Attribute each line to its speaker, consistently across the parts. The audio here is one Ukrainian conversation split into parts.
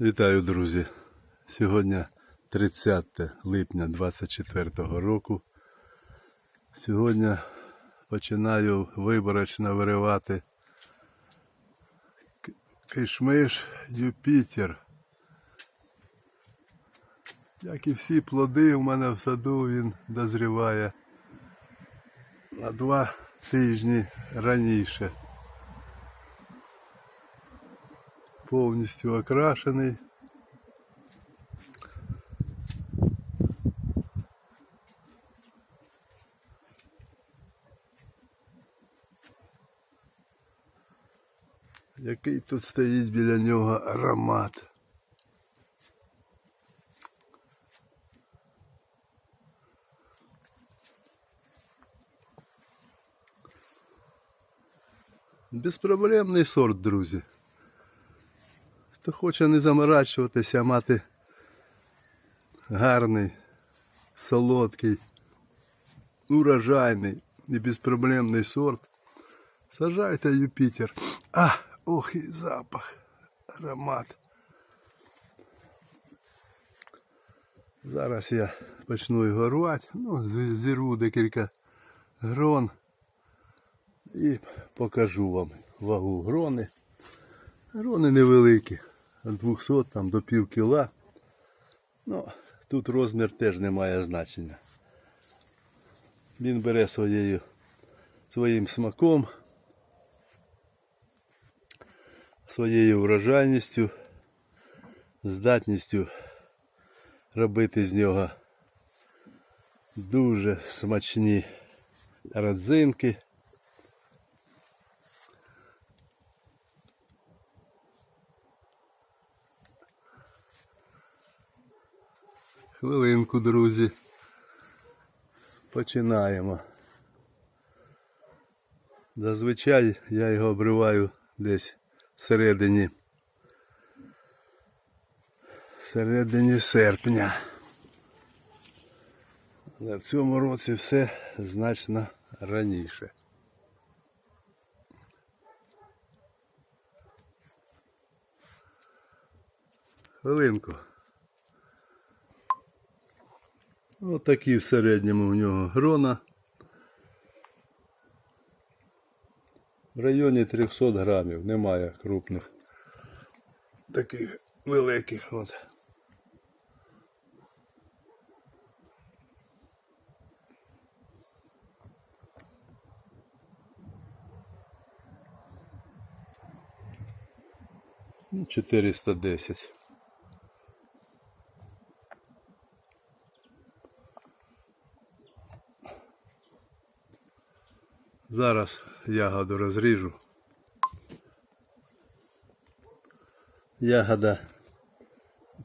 Speaker 1: Вітаю, друзі! Сьогодні 30 липня 24 року. Сьогодні починаю виборочно виривати кишмиш Юпітер. Як і всі плоди, у мене в саду він дозріває на два тижні раніше. Повністю окрашений. Який тут стоїть біля нього аромат. Безпроблемний сорт, друзі. Хто хоче не заморачуватися, а мати гарний, солодкий, урожайний і безпроблемний сорт. Сажайте Юпітер. А, ох і запах, аромат. Зараз я почну його рвати. Ну, зірву декілька грон і покажу вам вагу грони. Грони невеликі, 200 там, до пів кіла. Ну, тут розмір теж не має значення. Він бере своєю, своїм смаком, своєю врожайністю, здатністю робити з нього дуже смачні родзинки. Хвилинку, друзі. Починаємо. Зазвичай я його обриваю десь всередині. Всередині серпня. Але в цьому році все значно раніше. Хвилинку. Ось такі в середньому в нього грона. В районі 300 грамів, немає крупних. Таких великих от. Ну, 410. Зараз ягоду розріжу. Ягода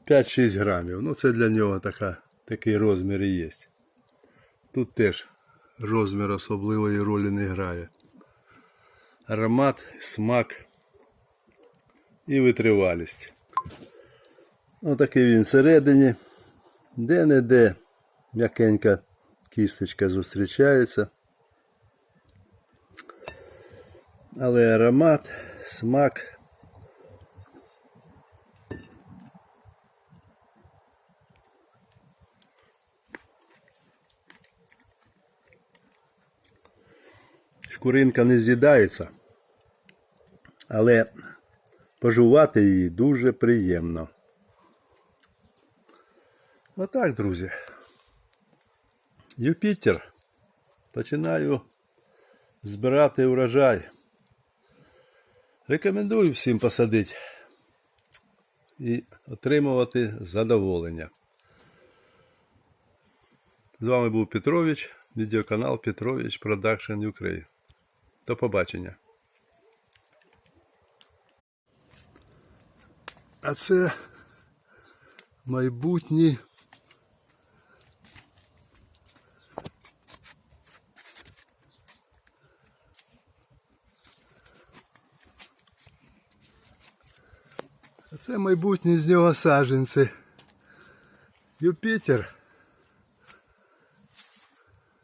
Speaker 1: 5-6 грамів. Ну це для нього така, такий розмір і є. Тут теж розмір особливої ролі не грає. Аромат, смак і витривалість. Отакий він всередині. Де-не-де м'якенька кісточка зустрічається. Але аромат, смак. Шкуринка не з'їдається, але пожувати її дуже приємно. Отак, друзі. Юпітер. Починаю збирати урожай. Рекомендую всім посадити і отримувати задоволення. З вами був Петрович, відеоканал Петрович Production Ukraine. До побачення. А це майбутні Це майбутні з нього саженці. Юпітер.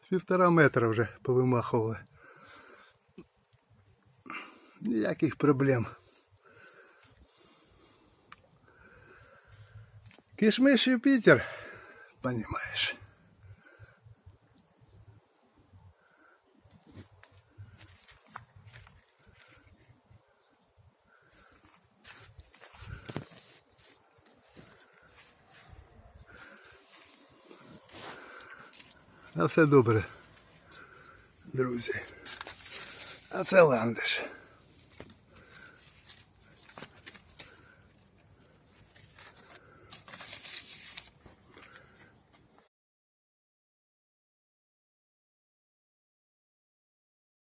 Speaker 1: Півтора метра вже повимахували. Ніяких проблем. Кишмиш Юпітер, понімаєш. А все добре, друзі. А це ландиш.